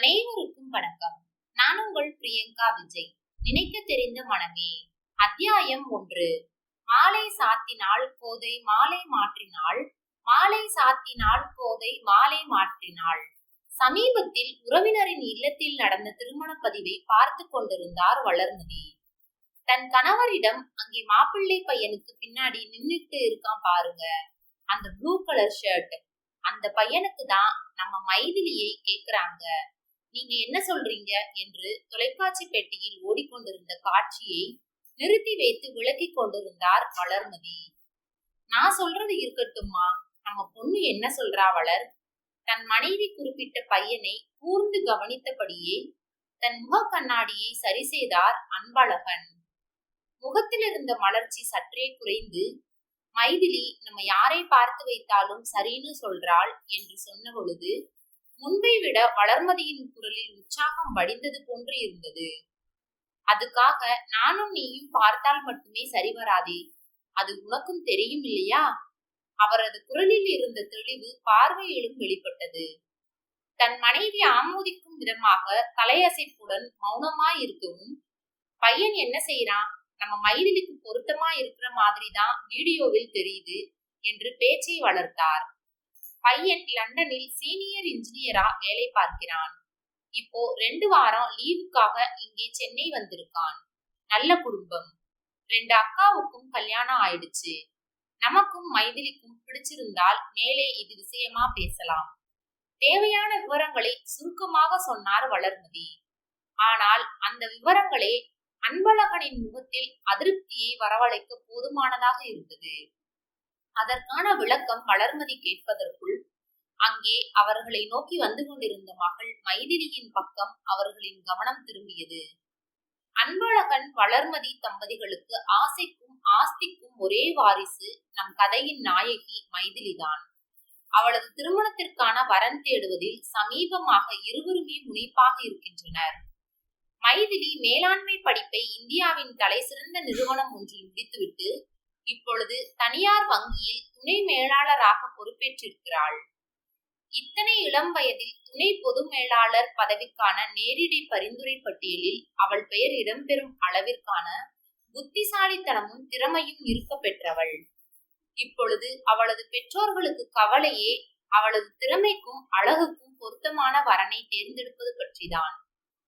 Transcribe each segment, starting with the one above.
அனைவருக்கும் வணக்கம். நான் உங்கள் பிரியங்கா விஜய். நினைக்க தெரிந்த மனமே. அத்தியாயம் ஒன்று. மாலை சாத்தினால் கோதை மாலை மாற்றினாள் மாலை சாத்தினால் கோதை மாலை மாற்றினாள் சமீபத்தில் உறவினரின் இல்லத்தில் நடந்த திருமண பதிவை பார்த்து கொண்டிருந்தார் வளர்மதி. தன் கணவரிடம் அங்கே மாப்பிள்ளை பையனுக்கு பின்னாடி நின்னுட்டு இருக்கான் பாருங்க. அந்த ப்ளூ கலர் ஷர்ட் அந்த பையனுக்கு தான் நம்ம மைதிலியை கேக்குறாங்க. நீங்க என்ன சொல்றீங்க? என்று தொலைக்காட்சி பெட்டியில் ஓடிக்கொண்டிருந்த காட்சியை நிறுத்தி வைத்து விளக்கி கொண்டிருந்தார் வளர்மதி. நான் சொல்றது இருக்கட்டும்மா. நம்ம பொண்ணு என்ன சொல்றா வளர்? தன் மனைவி குறிப்பிட்ட பையனை கூர்ந்து கவனித்தபடியே தன் முக கண்ணாடியை சரி செய்தார் அன்பழகன். முகத்தில் இருந்த மலர்ச்சி சற்றே குறைந்து மைதிலி நம்ம யாரை பார்த்து வைத்தாலும் சரின்னு சொல்றாள் என்று சொன்ன பொழுது முன்பை விட வளர்மதியின் குரலில் உற்சாகம் வடிந்தது போன்று இருந்தது. அதுக்காக நானும் நீயும் பார்த்தால் மட்டுமே சரி வராதே. அது உனக்கும் தெரியும் இல்லையா? அவரது குரலில் இருந்த தெளிவு பார்வையிலும் வெளிப்பட்டது. தன் மனைவி ஆமோதிக்கும் விதமாக தலையசைப்புடன் மௌனமாய் இருக்கவும் பையன் என்ன செய்யறான் நம்ம மைதிலிக்கு பொருத்தமா இருக்கிற மாதிரி தான் வீடியோவில் தெரியுது என்று பேச்சை வளர்த்தார். பையன் லண்டனில் சீனியர் இன்ஜினியரா வேலை பார்க்கிறான். இப்போ ரெண்டு வாரம் லீவுக்காக இங்கே சென்னை வந்திருக்கான். நல்ல குடும்பம். ரெண்டு அக்காவுக்கும் கல்யாணம் ஆயிடுச்சு. நமக்கும் மைதிலிக்கும் பிடிச்சிருந்தால் மேலே இது விஷயமா பேசலாம். தேவையான விவரங்களை சுருக்கமாக சொன்னார் வளர்மதி. ஆனால் அந்த விவரங்களே அன்பழகனின் முகத்தில் அதிருப்தியை வரவழைக்க போதுமானதாக இருந்தது. அதற்கான விளக்கம் வளர்மதி கேட்பதற்குள் அங்கே அவர்களை நோக்கி வந்து கொண்டிருந்த மகள் மைதிலியின் பக்கம் அவர்களின் கவனம் திரும்பியது. அன்பழகன் வளர்மதி தம்பதிகளுக்கு ஆசைக்கும் ஆஸ்திக்கும் ஒரே வாரிசு நம் கதையின் நாயகி மைதிலிதான். அவளது திருமணத்திற்கான வரன் தேடுவதில் சமீபமாக இருவருமே முனைப்பாக இருக்கின்றனர். மைதிலி மேலாண்மை படிப்பை இந்தியாவின் தலைசிறந்த நிறுவனம் ஒன்றில் முடித்துவிட்டு இப்பொழுது தனியார் வங்கியில் துணை மேலாளராக பொறுப்பேற்றிருக்கிறாள். இத்தனை இளம் வயதில் துணை பொது மேலாளர் பதவிக்கான நேரிடை பரிந்துரை பட்டியலில் அவள் பெயர் இடம்பெறும் அளவிற்கான புத்திசாலித்தனமும் திறமையும் இருக்க பெற்றவள். இப்பொழுது அவளது பெற்றோர்களுக்கு கவலையே அவளது திறமைக்கும் அழகுக்கும் பொருத்தமான வரனை தேர்ந்தெடுப்பது பற்றிதான்.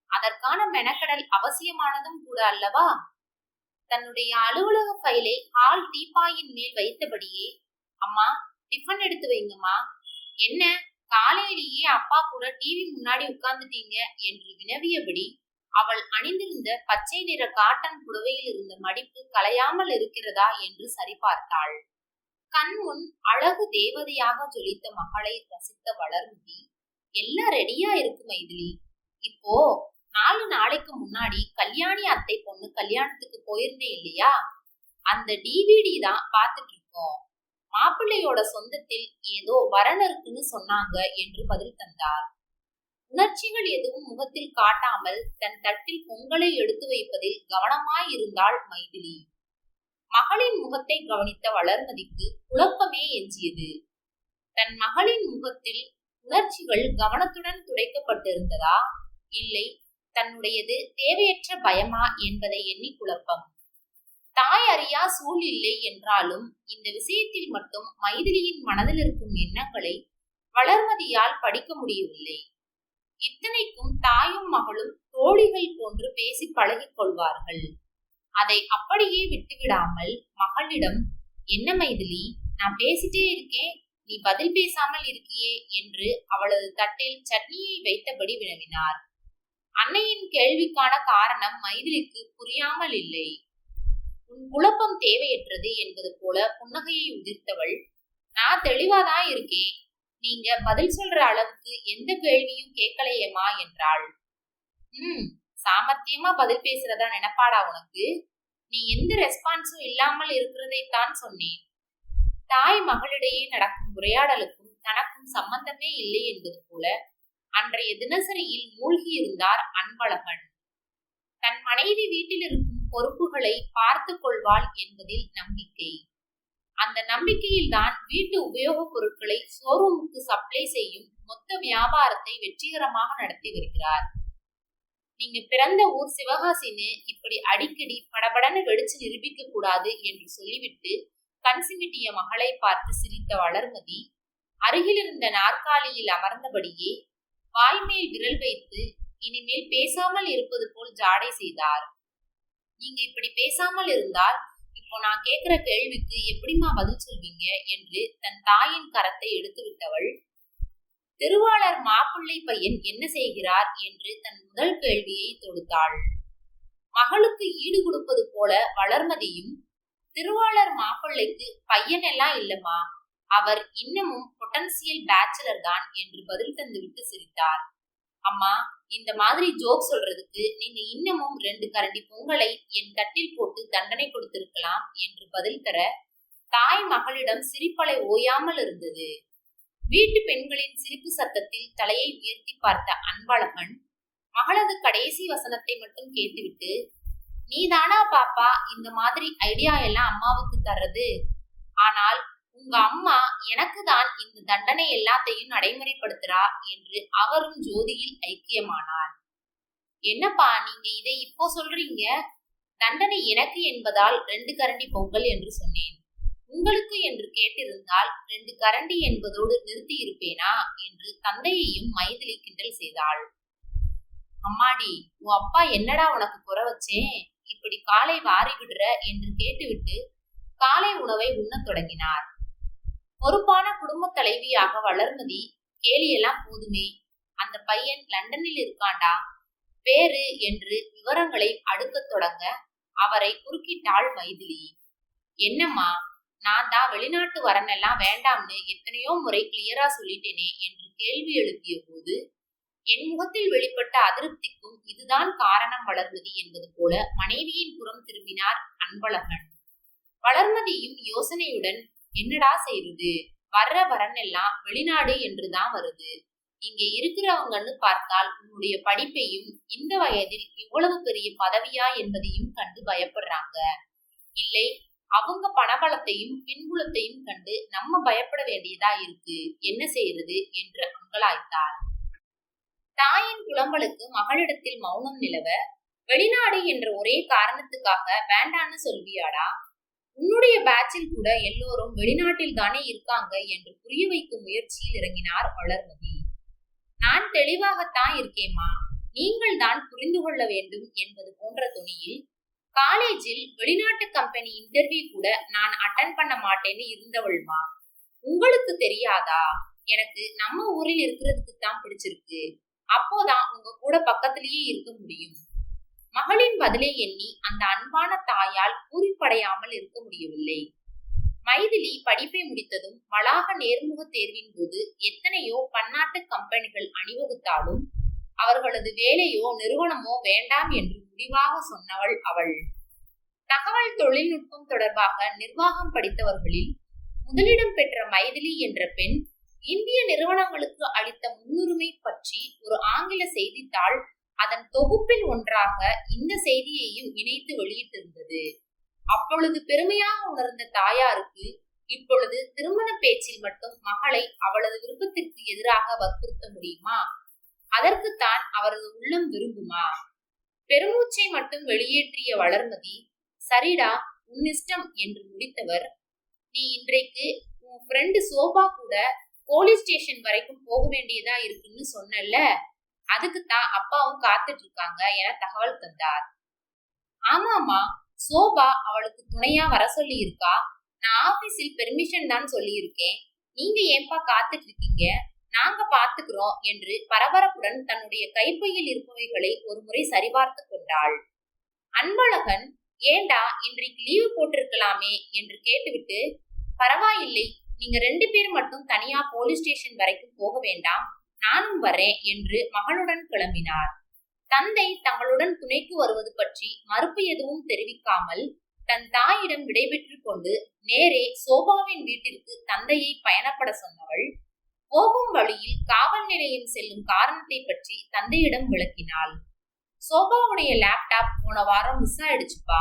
அதற்கான மெனக்கடல் அவசியமானதும் கூட அல்லவா? தன்னுடைய அலுவலக ஃபைலை ஹால் டீபாயின் மேல் வைத்தபடியே அம்மா டிஃபன் எடுத்து வைங்கம்மா. என்ன காலையிலேயே அப்பா கூட டிவி முன்னாடி உட்கார்ந்துட்டீங்க? என்று வினவியபடி அவள் அணிந்திருந்த பச்சை நிற காட்டன் புடவையில் இருந்த மடிப்பு கலையாமல் இருக்கிறதா என்று சரிபார்த்தாள். கண் முன் அழகு தேவதையாக ஜொலித்த மகளை ரசித்த வளர்மதி எல்லாம் ரெடியா இருக்கு மைதிலி இப்போ நாலு நாளைக்கு முன்னாடி கல்யாணி அத்தை பொண்ணு கல்யாணத்துக்கு போயிருந்தேன் இல்லையா? அந்த டிவிடி தான் பார்த்துட்டு இருக்கோம். மாப்பிள்ளையோட சொந்தத்தில் ஏதோ வரன் இருக்குன்னு சொன்னாங்க என்று பதில் தந்தார். உணர்ச்சிகள் எதுவும் முகத்தில் காட்டாமல் தன் தட்டில் பொங்கலை எடுத்து வைப்பதில் கவனமாய் இருந்தாள் மைதிலி. மகளின் முகத்தை கவனித்த வளர்மதிக்கு குழப்பமே எஞ்சியது. தன் மகளின் முகத்தில் உணர்ச்சிகள் கவனத்துடன் துடைக்கப்பட்டிருந்ததா? இல்லை தன்னுடையது தேவையற்ற பயமா என்பதை எண்ணி குழப்பம். தாய் அறியா சூழ் இல்லை என்றாலும் இந்த விஷயத்தில் மட்டும் மைதிலியின் மனதில் இருக்கும் எண்ணங்களை வளர்மதியால் படிக்க முடியவில்லை. இத்தனைக்கும் தாயும் மகளும் தோழிகள் போன்று பேசி பழகிக் கொள்வார்கள். அதை அப்படியே விட்டுவிடாமல் மகளிடம் என்ன மைதிலி நான் பேசிட்டே இருக்கேன். நீ பதில் பேசாமல் இருக்கியே என்று அவளது தட்டில் சட்னியை வைத்தபடி வினவினார். அன்னையின் கேள்விக்கான காரணம் மைதிலிக்கு புரியாமல் இல்லை. உன் குழப்பம் தேவையற்றது என்பது போல புன்னகையை உதிர்த்தவள் நான் தெளிவாதான் இருக்கேன் நீங்க பதில் சொல்ற அளவுக்கு எந்த கேள்வியும் கேட்கலையேமா என்றாள். ம் சாமர்த்தியமா பதில் பேசுறதா நினைப்பாடா உனக்கு? நீ எந்த ரெஸ்பான்ஸும் இல்லாமல் இருக்கிறதைத்தான் சொன்னேன். தாய் மகளிடையே நடக்கும் உரையாடலுக்கும் தனக்கும் சம்பந்தமே இல்லை என்பது போல அன்றைய தினசரியில் மூழ்கியிருந்தார் அன்பழகன். தன் மனைவி வீட்டில் இருக்கும் பொறுப்புகளை பார்த்து கொள்வாள் என்பதில் நம்பிக்கை. அந்த நம்பிக்கையில்தான் வீட்டு உபயோகப் பொருட்களை ஷோரூமுக்கு சப்ளை செய்யும் மொத்த வியாபாரத்தை வெற்றிகரமாக நடத்தி வருகிறார். நீங்க பிறந்த ஊர் சிவகாசின்னு இப்படி அடிக்கடி படபடன்னு வெடிச்சு நிரூபிக்க கூடாது என்று சொல்லிவிட்டு கன்சிமிட்டிய மகளை பார்த்து சிரித்த வளர்மதி அருகிலிருந்த நாற்காலியில் அமர்ந்தபடியே வாய்மேல் விரல் வைத்து இனிமேல் பேசாமல் இருப்பது போல் ஜாடை செய்தார். நீங்க இப்படி பேசாமல் இருந்தால் இப்போ நான் கேட்கிற கேள்விக்கு எப்படிமா பதில் சொல்வீங்க? என்று தன் தாயின் கரத்தை எடுத்து விட்டவள் திருவாளர் மாப்பிள்ளை பையன் என்ன செய்கிறார்? என்று தன் முதல் கேள்வியை தொடுத்தாள். மகளுக்கு ஈடு கொடுப்பது போல வளர்மதியும் திருவாளர் மாப்பிள்ளைக்கு பையன் எல்லாம் இல்லம்மா அவர் இன்னமும் பொட்டன்சியல் பேச்சுலர் தான் என்று பதில் தந்துவிட்டு சிரித்தார். அம்மா இந்த மாதிரி ஜோக் சொல்றதுக்கு நீங்க இன்னமும் ரெண்டு கரண்டி பொங்கலை என் தட்டில் போட்டு தண்டனை கொடுத்திருக்கலாம் என்று பதில் தர தாய் மகளிடம் சிரிப்பலை ஓயாமல் இருந்தது. வீட்டு பெண்களின் சிரிப்பு சத்தத்தில் தலையை உயர்த்தி பார்த்த அன்பழகன் மகளது கடைசி வசனத்தை மட்டும் கேட்டுவிட்டு நீதானா பாப்பா இந்த மாதிரி ஐடியா எல்லாம் அம்மாவுக்கு தர்றது? ஆனால் உங்க அம்மா எனக்கு தான் இந்த தண்டனை எல்லாத்தையும் நடைமுறைப்படுத்துறா என்று அவரும் ஜோதியில் ஐக்கியமானார். என்னப்பா நீங்க இதை இப்போ சொல்றீங்க? தண்டனை எனக்கு என்பதால் ரெண்டு கரண்டி பொங்கல் என்று சொன்னேன். உங்களுக்கு என்று கேட்டிருந்தால் ரெண்டு கரண்டி என்பதோடு நிறுத்தி இருப்பேனா என்று தந்தையையும் மைதிலி கிண்டல் செய்தாள். அம்மாடி உன் அப்பா என்னடா உனக்கு குறை வச்சேன் இப்படி காலை வாரி விடுற என்று கேட்டுவிட்டு காலை உணவை உண்ணத் தொடங்கினார். பொறுப்பான குடும்ப தலைவியாக வளர்மதி கேலியெல்லாம் போதுமே. அந்த பையன் லண்டனில் இருக்காண்டா? பேரு என்று விவரங்களை அடுக்கத் தொடங்க அவரை குறுக்கிட்டாள் மைதிலி. என்னம்மா நான் தான் வெளிநாட்டு வரனெல்லாம் வேண்டாம்னு எத்தனையோ முறை கிளியரா சொல்லிட்டேனே என்று கேள்வி எழுப்பிய போது என் முகத்தில் வெளிப்பட்ட அதிருப்திக்கும் இதுதான் காரணம் வளர்மதி என்பது போல மனைவியின் புறம் திரும்பினார் அன்பழகன். வளர்மதியும் யோசனையுடன் என்னடா செய்வது வர்ற வரன் எல்லாம் வெளிநாடு என்றுதான் வருது. இங்க இருக்கிறவங்கன்னு பார்த்தால் உன்னுடைய படிப்பையும் இந்த வயதில் இவ்வளவு பெரிய பதவியா என்பதையும் கண்டு பயப்படுறாங்க. இல்லை அவங்க பணபலத்தையும் பின்புலத்தையும் கண்டு நம்ம பயப்பட வேண்டியதா இருக்கு. என்ன செய்யறது என்று அங்கலாய்த்தார். தாயின் புலம்பலுக்கு மகளிடத்தில் மௌனம் நிலவ வெளிநாடு என்ற ஒரே காரணத்துக்காக வேண்டான்னு சொல்வியாடா உன்னுடைய பேட்சில் கூட எல்லோரும் வெளிநாட்டில் தானே இருக்காங்க என்று புரிய வைக்கும் முயற்சியில் இறங்கினார் வளர்மதி. நான் தெளிவாகத்தான் இருக்கேம்மா. நீங்கள் தான் புரிந்து கொள்ள வேண்டும் என்பது போன்ற துணியில் காலேஜில் வெளிநாட்டு கம்பெனி இன்டர்வியூ கூட நான் அட்டன் பண்ண மாட்டேன்னு இருந்தவள்மா. உங்களுக்கு தெரியாதா? எனக்கு நம்ம ஊரில் இருக்கிறதுக்கு தான் பிடிச்சிருக்கு. அப்போதான் உங்க கூட பக்கத்திலேயே இருக்க முடியும். மகளின் பதிலை எண்ணி அந்த அன்பான தாயால் பூரிப்படையாமல் இருக்க முடியவில்லை. மைதிலி படிப்பை முடித்ததும் வளாக நேர்முக தேர்வின் போது எத்தனையோ பன்னாட்டு கம்பெனிகள் அணிவகுத்தாலும் அவர்களது வேலையோ நிறுவனமோ வேண்டாம் என்று முடிவாக சொன்னவள் அவள். தகவல் தொழில்நுட்பம் தொடர்பாக நிர்வாகம் படித்தவர்களில் முதலிடம் பெற்ற மைதிலி என்ற பெண் இந்திய நிறுவனங்களுக்கு அளித்த முன்னுரிமை பற்றி ஒரு ஆங்கில செய்தித்தாள் அதன் தொகுப்பில் ஒன்றாக இந்த செய்தியையும் இணைத்து வெளியிட்டிருந்தது. அப்பொழுது பெருமையாக உணர்ந்த தாயாருக்கு இப்பொழுது திருமண பேச்சில் மட்டும் மகளை அவளது விருப்பத்திற்கு எதிராக வற்புறுத்த முடியுமா? அதற்குத்தான் அவரது உள்ளம் விரும்புமா? பெருமூச்சை மட்டும் வெளியேற்றிய வளர்மதி சரிடா உன் இஷ்டம் என்று முடித்தவர் நீ இன்றைக்கு உன் ஃப்ரெண்டு சோபா கூட போலீஸ் ஸ்டேஷன் வரைக்கும் போக வேண்டியதா இருக்குன்னு சொன்னல அதுக்குத்தான் அப்பாவும் காத்துட்டு இருக்காங்க என தகவல் தந்தார். ஆமாமா சோபா அவளுக்கு துணையா வர சொல்லி இருக்கா நான் ஆபீஸில் பெர்மிஷன் தான் சொல்லி இருக்கேன் நீங்க ஏன்பா காத்துட்டு இருக்கீங்க நாங்க பாத்துக்கிறோம் என்று பரபரப்புடன் தன்னுடைய கைப்பையில் இருப்பவைகளை ஒரு முறை சரிபார்த்து கொண்டாள். அன்பழகன் ஏண்டா இன்றைக்கு லீவு போட்டிருக்கலாமே? என்று கேட்டுவிட்டு பரவாயில்லை நீங்க ரெண்டு பேர் மட்டும் தனியா போலீஸ் ஸ்டேஷன் வரைக்கும் போக வேண்டாம். நானும் வரேன் என்று மகளுடன் கிளம்பினார். தந்தை தங்களுடன் துணைக்கு வருவது பற்றி மறுப்பு எதுவும் தெரிவிக்காமல் தன் தாயிடம் விடைபெற்று கொண்டு நேரே சோபாவின் வீட்டிற்கு தந்தையை பயணப்பட சொன்னவள் போகும் வழியில் காவல் நிலையம் செல்லும் காரணத்தை பற்றி தந்தையிடம் விளக்கினாள். சோபாவுடைய லேப்டாப் போன வாரம் மிஸ் ஆயிடுச்சுப்பா.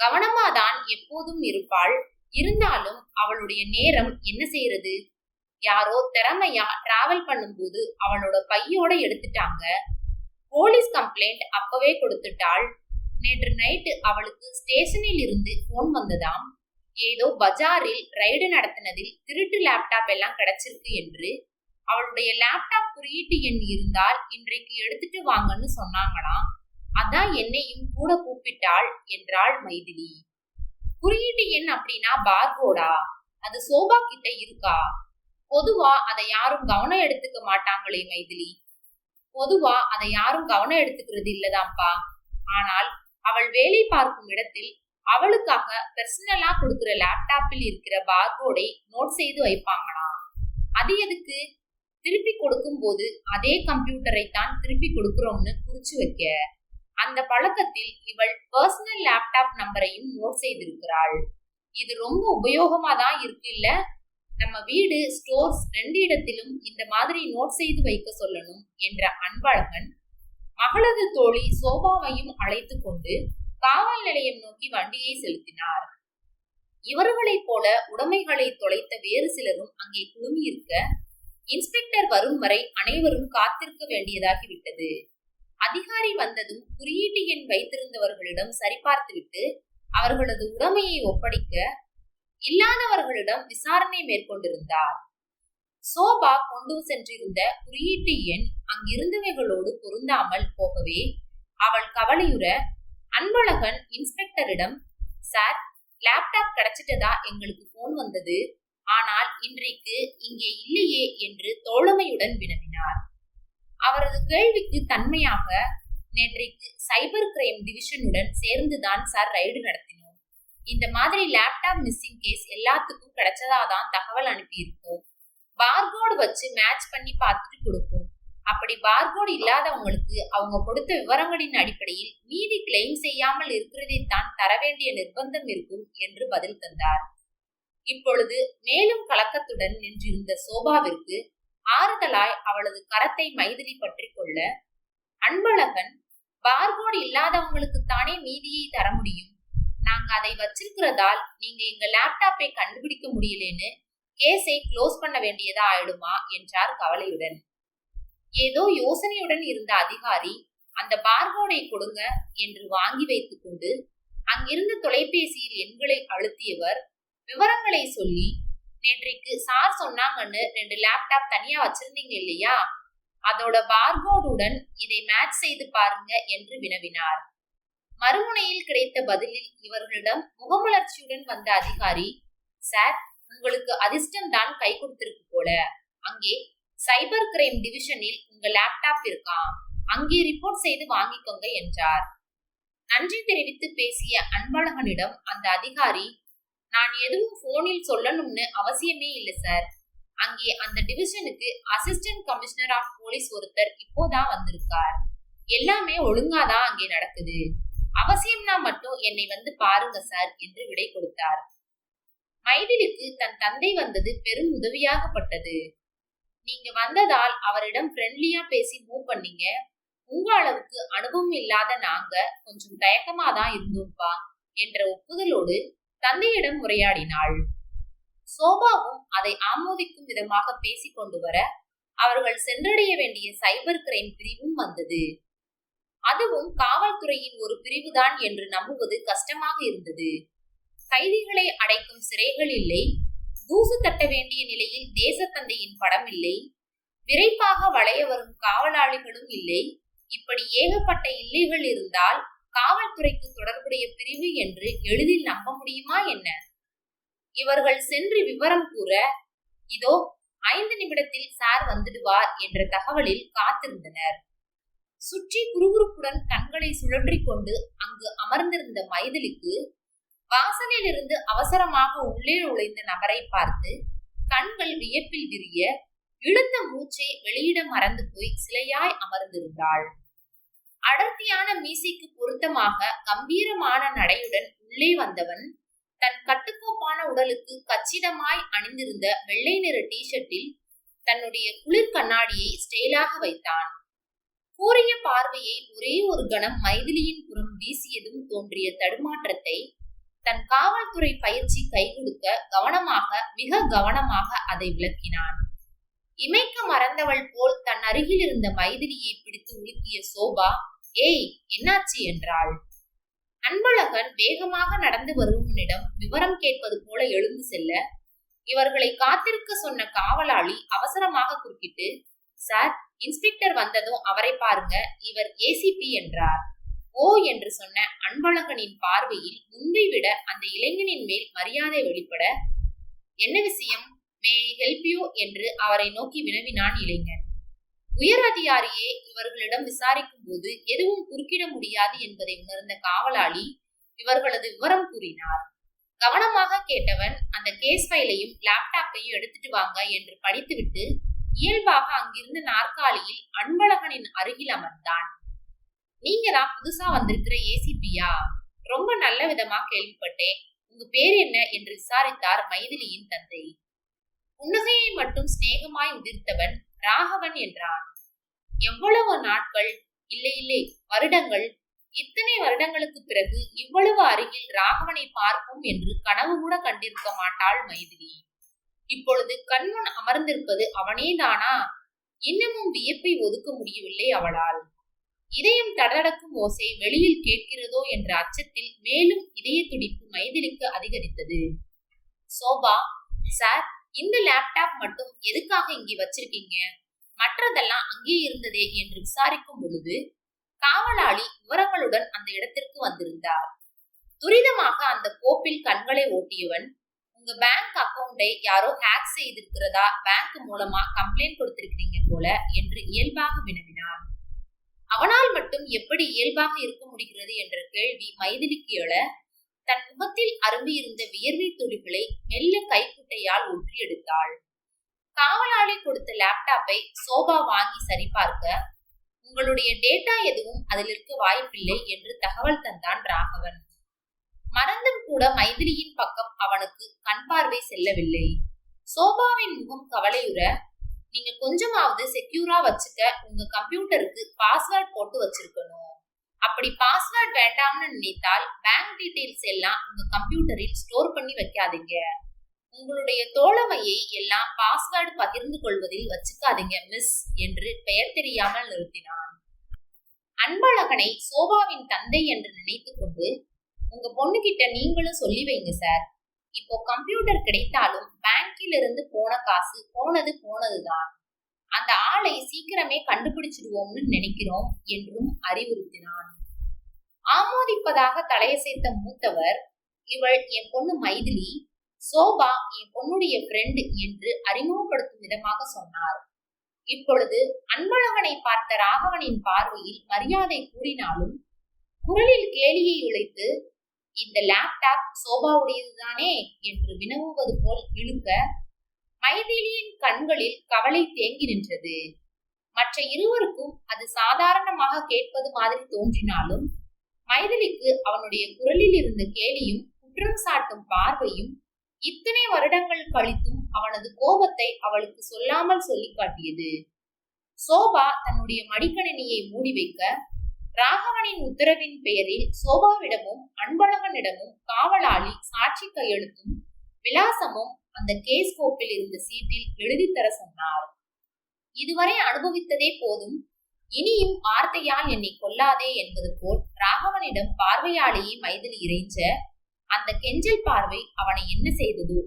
கவனமா தான் எப்போதும் இருப்பாள். இருந்தாலும் அவளுடைய நேரம் என்ன செய்யறது யாரோ திறமையா டிராவல் பண்ணும்போது அவனோட பையோட எடுத்துட்டாங்க. போலீஸ் கம்ப்ளைண்ட் அப்பவே கொடுத்துட்டாள். நேற்று நைட்டு அவளுக்கு ஸ்டேஷனில் இருந்து போன் வந்ததாம். ஏதோ பஜாரில் ரைடு நடத்தினதில் திருட்டு லேப்டாப் எல்லாம் கிடைச்சிருக்கு என்று அவளுடைய லேப்டாப் குறியீட்டு எண் இருந்தால் இன்றைக்கு எடுத்துட்டு வாங்கன்னு சொன்னாங்களாம். அதான் என்னையும் கூட கூப்பிட்டாள் என்றாள் மைதிலி. குறியீட்டு எண் அப்படின்னா பார்கோடா அது சோபா கிட்ட இருக்கா? பொதுவா அதை யாரும் கவனம் எடுத்துக்க மாட்டாங்களே மைதிலி. பொதுவா அதை யாரும் கவனம் எடுத்துக்கிறது இல்லதாம்ப்பா. ஆனால் அவள் வேலை பார்க்கும் இடத்தில் அவளுக்காக பர்சனலா கொடுக்கிற லேப்டாப்பில் இருக்கிற பார்கோடை நோட் செய்து வைப்பாங்களாம் அது எதுக்கு? திருப்பி கொடுக்கும் போது அதே கம்ப்யூட்டரை தான் திருப்பி கொடுக்கிறோம்னு குறிச்சு வைக்க. அந்த பழக்கத்தில் இவள் பர்சனல் லேப்டாப் நம்பரையும் நோட் செய்திருக்கிறாள். இது ரொம்ப உபயோகமா தான் இருக்கு இல்ல நம்ம வீடு ஸ்டோர்ஸ் ரெண்டு இடத்திலும் இந்த மாதிரி நோட் செய்து வைக்க சொல்லணும் என்ற அன்பழகன் மகளது தோழி சோபாவையும் அழைத்து கொண்டு காவல் நிலையம் நோக்கி வண்டியை செலுத்தினார். இவர்களைப் போல உடைமைகளை தொலைத்த வேறு சிலரும் அங்கே குழுமியிருக்க இன்ஸ்பெக்டர் வரும் வரை அனைவரும் காத்திருக்க வேண்டியதாகிவிட்டது. அதிகாரி வந்ததும் குறியீட்டு எண் வைத்திருந்தவர்களிடம் சரிபார்த்துவிட்டு அவர்களது உடைமையை ஒப்படைக்க இல்லாதவர்களிடம் விசாரணை மேற்கொண்டிருந்தார். சோபா கொண்டு சென்றிருந்த குறியீட்டு எண் அங்கிருந்தவைகளோடு பொருந்தாமல் போகவே அவள் கவலையுற அன்பழகன் இன்ஸ்பெக்டரிடம் சார் லேப்டாப் கிடைச்சிட்டதா எங்களுக்கு போன் வந்தது. ஆனால் இன்றைக்கு இங்கே இல்லையே என்று தோழமையுடன் வினவினார். அவரது கேள்விக்கு தன்மையாக நேற்றைக்கு சைபர் கிரைம் டிவிஷனுடன் சேர்ந்துதான் சார் ரைடு நடத்தினார் இந்த மாதிரி லேப்டாப் மிஸ்ஸிங் கேஸ் எல்லாத்துக்கும் கிடைச்சதா தான் தகவல் அனுப்பியிருக்கோம் பார்கோடு வச்சு மேட்ச் பண்ணி பார்த்துட்டு கொடுப்போம். அப்படி பார்கோடு இல்லாதவங்களுக்கு அவங்க கொடுத்த விவரங்களின் அடிப்படையில் மீதி கிளைம் செய்யாமல் இருக்கிறதை தான் தர வேண்டிய நிர்பந்தம் இருக்கும் என்று பதில் தந்தார். இப்பொழுது மேலும் கலக்கத்துடன் நின்றிருந்த சோபாவிற்கு ஆறுதலாய் அவளது கரத்தை மைதிலி பற்றி கொள்ள அன்பழகன் பார்கோடு இல்லாதவங்களுக்கு தானே மீதியை தர முடியும்? நாங்க அதை வச்சிருக்கிறதால் நீங்க எங்க லேப்டாப்பை கண்டுபிடிக்க முடியலன்னு கேஸை க்ளோஸ் பண்ண வேண்டியதா ஆயிடுமா என்றார் கவலையுடன். ஏதோ யோசனையுடன் இருந்த அதிகாரி அந்த பார்கோடை கொடுங்க என்று வாங்கி வைத்துக் கொண்டு அங்கிருந்த தொலைபேசியில் எண்களை அழுத்தியவர் விவரங்களை சொல்லி நேற்றைக்கு சார் சொன்னாங்கன்னு ரெண்டு லேப்டாப் தனியா வச்சிருந்தீங்க இல்லையா? அதோட பார்கோடுடன் இதை மேட்ச் செய்து பாருங்க என்று வினவினார். மறுமுனையில் கிடைத்த பதிலில் இவர்களிடம் முகமலர்ச்சியுடன் வந்த அதிகாரி சார் உங்களுக்கு அதிர்ஷ்டம் தான் கை கொடுத்திருக்கு போல. அங்கே சைபர் கிரைம் டிவிஷனில் உங்க லேப்டாப் இருக்கான் அங்கே ரிப்போர்ட் செய்து வாங்கிக்கோங்க என்றார். நன்றி தெரிவித்து பேசிய அன்பழகனிடம் அந்த அதிகாரி நான் எதுவும் போனில் சொல்லணும்னு அவசியமே இல்லை சார். அங்கே அந்த டிவிஷனுக்கு அசிஸ்டன்ட் கமிஷனர் ஆஃப் போலீஸ் ஒருத்தர் இப்போதான் வந்திருக்கார். எல்லாமே ஒழுங்காதான் அங்கே நடக்குது. அவசியம்னா மட்டும் என்னை வந்து பாருங்க சார் என்று விடை கொடுத்தார். மைதிலுக்கு தன் தந்தை வந்தது பெரும் உதவியாகப்பட்டது. நீங்க வந்ததால் அவரிடம் ஃப்ரெண்ட்லியா பேசி மூவ் பண்ணீங்க. உங்க அளவுக்கு அனுபவம் இல்லாத நாங்க கொஞ்சம் தயக்கமா தான் இருந்தோம்ப்பா என்ற ஒப்புதலோடு தந்தையிடம் உரையாடினாள். சோபாவும் அதை ஆமோதிக்கும் விதமாக பேசிக் கொண்டு வர அவர்கள் சென்றடைய வேண்டிய சைபர் கிரைம் பிரிவும் வந்தது. அதுவும் காவல்துறையின் ஒரு பிரிவுதான் என்று நம்புவது கஷ்டமாக இருந்தது. கைதிகளை அடைக்கும் சிறைகள் இல்லை. தூசு தட்ட வேண்டிய நிலையில் தேசத்தந்தையின் படம் இல்லை. விரைப்பாக வளைய வரும் காவலாளிகளும் இல்லை. இப்படி ஏகப்பட்ட இல்லைகள் இருந்தால் காவல்துறைக்கு தொடர்புடைய பிரிவு என்று எளிதில் நம்ப முடியுமா என்ன? இவர்கள் சென்று விவரம் கூற இதோ ஐந்து நிமிடத்தில் சார் வந்துடுவார் என்ற தகவலில் காத்திருந்தனர். சுற்றி குறுகுறுப்புடன் கண்களை சுழற்றி கொண்டு அங்கு அமர்ந்திருந்த மைதிலிக்கு வாசலிலிருந்து அவசரமாக உள்ளே நுழைந்த நபரை பார்த்து கண்கள் வியப்பில் விரிய இழுத்த மூச்சை வெளியிட மறந்து போய் சிலையாய் அமர்ந்திருந்தாள். அடர்த்தியான மீசைக்கு பொருத்தமாக கம்பீரமான நடையுடன் உள்ளே வந்தவன் தன் கட்டுக்கோப்பான உடலுக்கு கச்சிதமாய் அணிந்திருந்த வெள்ளை நிற டிஷர்ட்டில் தன்னுடைய குளிர் கண்ணாடியை ஸ்டைலாக வைத்தான். கூறிய பார்வையை ஒரே ஒரு கணம் மைதிலியின் புறம் வீசியதும் தோன்றிய தடுமாற்றத்தை தன் காவல்துறை பயிற்சி கை கொடுக்க கவனமாக மிக கவனமாக அதை விளக்கினான். இமைக்க மறந்தவள் போல் தன் அருகில் இருந்த மைதிலியை பிடித்து உலுக்கிய சோபா ஏய் என்னாச்சு? என்றாள். அன்பழகன் வேகமாக நடந்து வருபவனிடம் விவரம் கேட்பது போல எழுந்து செல்ல. இவர்களை காத்திருக்க சொன்ன காவலாளி அவசரமாக குறுக்கிட்டு சார் இன்ஸ்பெக்டர் வந்ததும் அவரை பாருங்க. இவர் ஏசிபி என்றார். ஓ என்று சொன்ன அன்பழகனின் பார்வையில் முன்பை விட அந்த இளைஞனின் மேல் மரியாதை வெளிப்பட என்ன விஷயம்? மே ஹெல்ப் யூ என்று அவரை நோக்கி வினவினான் இளைஞன். உயர் அதிகாரியே இவர்களிடம் விசாரிக்கும் போது எதுவும் குறுக்கிட முடியாது என்பதை உணர்ந்த காவலாளி இவர்களது விவரம் கூறினார். கவனமாக கேட்டவன் அந்த கேஸ் ஃபைலையும் லேப்டாப்பையும் எடுத்துட்டு வாங்க என்று படித்துவிட்டு இயல்பாக அங்கிருந்த நாற்காலியில் அன்பழகனின் அருகில் அமர்ந்தான். நீங்க தான் புதுசா வந்திருக்கிற ஏசிபியா? ரொம்ப நல்ல விதமா கேள்விப்பட்டேன். உங்க பேர் என்ன என்று விசாரித்தார் மைதிலியின் தந்தை. புன்னகையை மட்டும் சிநேகமாய் உதிர்த்தவன் ராகவன் என்றான். எவ்வளவு நாட்கள்? இல்லை இல்லை வருடங்கள். இத்தனை வருடங்களுக்கு பிறகு இவ்வளவு அருகில் ராகவனை பார்ப்போம் என்று கனவு கூட கண்டிருக்க மாட்டாள் மைதிலி. இப்பொழுது கண்முன் அமர்ந்திருப்பது அவனேதானா? இன்னமும் வியப்பை ஒதுக்க முடியவில்லை அவளால். இதயம் தடடக்கும் ஓசை வெளியில் கேட்கிறதோ என்ற அச்சத்தில் மேலும் இதய துடிப்பு மைதிலிக்கு அதிகரித்தது. சோபா சார் இந்த லேப்டாப் மட்டும் எதுக்காக இங்கே வச்சிருக்கீங்க? மற்றதெல்லாம் அங்கே இருந்ததே என்று விசாரிக்கும் பொழுது காவலாளி விவரங்களுடன் அந்த இடத்திற்கு வந்திருந்தார். துரிதமாக அந்த கோப்பில் கண்களை ஓட்டியவன் உங்க பேங்க் அக்கவுண்டை யாரோ ஹேக் செய்திருக்கிறதா பேங்க் மூலமா கம்ப்ளைண்ட் கொடுத்திருக்கிறீங்க போல என்று இயல்பாக வினவினார். அவனால் மட்டும் எப்படி இயல்பாக இருக்க முடிகிறது என்ற கேள்வி மைதிலிக்கு எழ தன் முகத்தில் அரும்பி இருந்த வியர்வை துளிகளை மெல்ல கைக்குட்டையால் ஒற்றி எடுத்தாள். காவலாளி கொடுத்த லேப்டாப்பை சோபா வாங்கி சரிபார்க்க உங்களுடைய டேட்டா எதுவும் அதில் இருக்க வாய்ப்பில்லை என்று தகவல் தந்தான் ராகவன். மறந்தும் கூட மைதிலியின் பக்கம் அவனுக்கு கண் பார்வை செல்லவில்லை. சோபாவின் முகம் கவலையுற நீங்க கொஞ்சமாவது செக்யூரா வச்சுக்க உங்க கம்ப்யூட்டருக்கு பாஸ்வேர்ட் போட்டு வச்சிருக்கணும். அப்படி பாஸ்வேர்ட் வேண்டாம்னு நினைத்தால் பேங்க் டீடைல்ஸ் எல்லாம் உங்க கம்ப்யூட்டரில் ஸ்டோர் பண்ணி வைக்காதீங்க. உங்களுடைய தோழமையை எல்லாம் பாஸ்வேர்டு பகிர்ந்து கொள்வதில் வச்சுக்காதீங்க மிஸ் என்று பெயர் தெரியாமல் நிறுத்தினான். அன்பழகனை சோபாவின் தந்தை என்று நினைத்து கொண்டு உங்க பொண்ணுகிட்ட நீங்களும் சொல்லி வைங்க சார். இப்போ கம்ப்யூட்டர் கிடைத்தாலும் பேங்க்ல இருந்து போன காசு போனது போனதுதான். அந்த ஆளை சீக்கிரமே கண்டுபிடிச்சிடுவோம்னு நினைக்கிறோம் என்றும் அறிவுறுத்தினான். ஆமோதிப்பதாக தலையசைத்த மூத்தவர் இவள் என் பொண்ணு மைதிலி சோபா என் பொண்ணுடைய ஃப்ரெண்டு என்று அறிமுகப்படுத்தும் விதமாக சொன்னார். இப்பொழுது அன்பழகனை பார்த்த ராகவனின் பார்வையில் மரியாதை கூறினாலும் குரலில் கேலியை உழைத்து இந்த லேப்டாப் சோபாவுடையது தானே என்று வினவுவது போல் இழுக்க மைதிலியின் கண்களில் கவலை தேங்கி நின்றது. மற்ற இருவருக்கும் அது சாதாரணமாக கேட்பது மாதிரி தோன்றினாலும் மைதிலிக்கு அவனுடைய குரலில் இருந்த கேலியும் குற்றம் சாட்டும் பார்வையும் இத்தனை வருடங்கள் கழித்தும் அவனது கோபத்தை அவளுக்கு சொல்லாமல் சொல்லி காட்டியது. சோபா தன்னுடைய மடிக்கணினியை மூடி வைக்க ராகவனின் உத்தரவின் பெயரில் சோபாவிடமும் அன்பழகனிடமும் காவலாளி சாட்சி கையெழுத்தும் விலாசமும் அந்த கேஸ் கோப்பில் இருந்த சீட்டில் எழுதித்தர சொன்னார். இதுவரை அனுபவித்ததே போதும். இனியும் வார்த்தையால் என்னை கொல்லாதே என்பது போல் ராகவனிடம் பார்வையாளியை மைதில் இறைஞ்ச அந்த கெஞ்சல் பார்வை அவனை என்ன செய்ததோ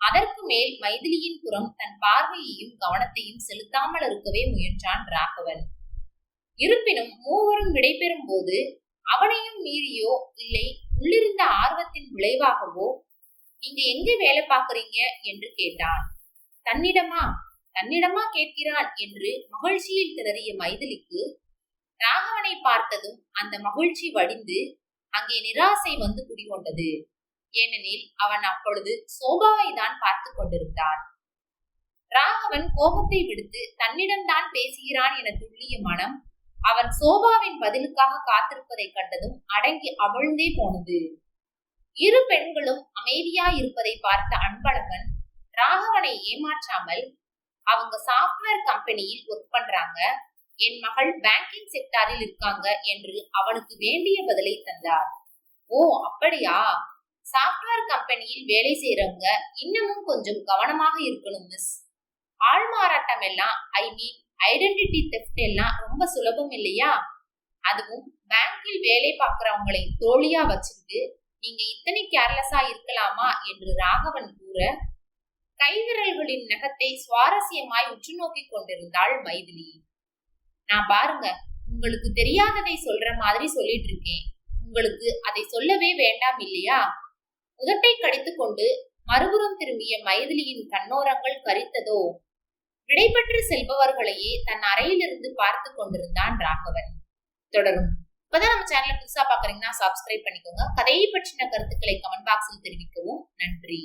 அதற்கு மேல் மைதிலியின் புறம் தன் பார்வையையும் கவனத்தையும் செலுத்தாமல் இருக்கவே முயன்றான் ராகவன். இருப்பினும் மூவரும் விடைபெறும் போது அவனையும் மீறியோ இல்லை உள்ளிருந்த ஆர்வத்தின் விளைவாகவோ நீங்க எங்க வேலை பார்க்கறீங்க? என்று கேட்டான். தன்னிடமா? தன்னிடமா கேட்கிறான் என்று மகிழ்ச்சியில் திணறிய மைதிலிக்கு ராகவனை பார்த்ததும் அந்த மகிழ்ச்சி வடிந்து அங்கே நிராசை வந்து குடிகொண்டது. ஏனெனில் அவன் அப்பொழுது சோபாவை தான் பார்த்து கொண்டிருந்தான். ராகவன் கோபத்தை விடுத்து தன்னிடம்தான் பேசுகிறான் என துள்ளிய மனம் அவன் சோபாவின் பதிலுக்காக காத்திருப்பதை கண்டதும் அடங்கி அவிழ்ந்தே போனது. இரு பெண்களும் அமைதியா இருப்பதை பார்த்த அன்பழகன் ராகவனை ஏமாற்றாமல் அவங்க சாப்ட்வேர் கம்பெனியில் ஒர்க் பண்றாங்க. என் மகள் பேங்கிங் செக்டாரில் இருக்காங்க என்று அவனுக்கு வேண்டிய பதிலை தந்தார். ஓ அப்படியா? சாப்ட்வேர் கம்பெனியில் வேலை செய்யறவங்க இன்னமும் கொஞ்சம் கவனமாக இருக்கணும் மிஸ் ஆள்மாறாட்டம் எல்லாம் ஐ மீன் ஐடென்டிட்டி தெஃப்ட் எல்லாம் ரொம்ப சுலபம் இல்லையா? அதுவும் பேங்கில் வேலை பார்க்கிறவங்களை தோழியா வச்சுக்கிட்டு நீங்க இத்தனை கேர்லெஸ்ஸா இருக்கலாமா என்று ராகவன் கூற கைவிரல்களின் நகத்தை சுவாரஸ்யமாய் உற்று நோக்கி கொண்டிருந்தாள் மைதிலி. நான் பாருங்க உங்களுக்கு தெரியாததை சொல்ற மாதிரி சொல்லிட்டு இருக்கேன். உங்களுக்கு அதை சொல்லவே வேண்டாம் இல்லையா? உதட்டை கடித்துக்கொண்டு மறுபுறம் திரும்பிய மைதிலியின் கண்ணோரங்கள் கரித்ததோ விடைபெற்று செல்பவர்களையே தன் அறையிலிருந்து பார்த்து கொண்டிருந்தான் ராகவன். தொடரும். இப்பதான் நம்ம சேனலை புதுசா பாக்குறீங்கன்னா சப்ஸ்கிரைப் பண்ணிக்கோங்க. கதையை பற்றின கருத்துக்களை கமெண்ட் பாக்ஸில் தெரிவிக்கவும். நன்றி.